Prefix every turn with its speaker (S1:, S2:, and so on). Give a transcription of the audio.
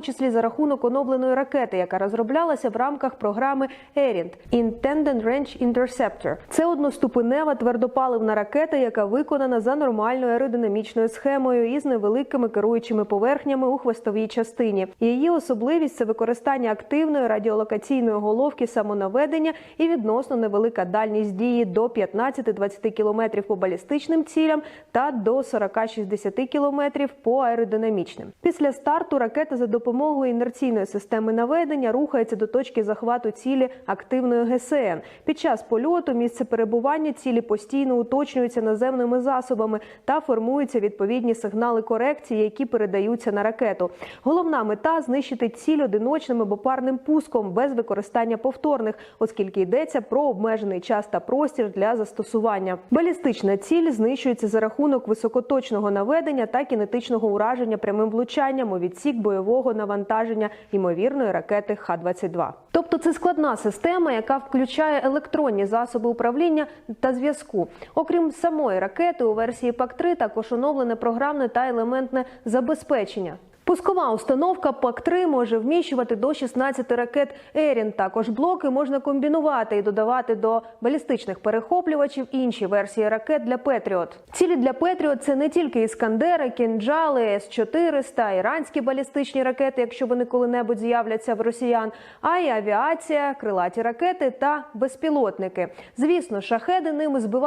S1: числі за рахунок оновленої ракети, яка розроблялася в рамках програми ERINT – Intended Range Interceptor. Це одноступенева твердопаливна ракета, яка виконана за нормальною аеродинамічною схемою із невеликими керуючими поверхнями у хвостовій частині. Її особливість це використання активної радіолокаційної головки самонаведення і відносно невелика дальність дії до 15-20 км по балістичним цілям та до 40-60 км по аеродинамічним. Після старту ракета за допомогою інерційної системи наведення рухається до точки захвату цілі активної ГСН. Під час польоту місце перебування цілі постійно уточнюється наземними засобами та формуються відповідні сигнали корекції, які передаються на ракету. Головна мета знищити ціль одиночним або парним пуском без використання повторних, оскільки йдеться про обмежений час та простір для застосування. Балістична ціль знищується за рахунок високоточного наведення та кінетичного ураження прямим влучанням у відсік бойового навантаження ймовірної ракети Х-22. Тобто це складна система, яка включає електронні засоби управління та зв'язку. Окрім самої ракети, у версії ПАК-3 також оновлене програмне та елементне забезпечення. Пускова установка ПАК-3 може вміщувати до 16 ракет Ерін. Також блоки можна комбінувати і додавати до балістичних перехоплювачів інші версії ракет для Петріот. Цілі для Петріот це не тільки іскандери, кінджали, С-400, іранські балістичні ракети, якщо вони коли-небудь з'являться в росіян, а й авіація, крилаті ракети та безпілотники. Звісно, шахеди ними збивати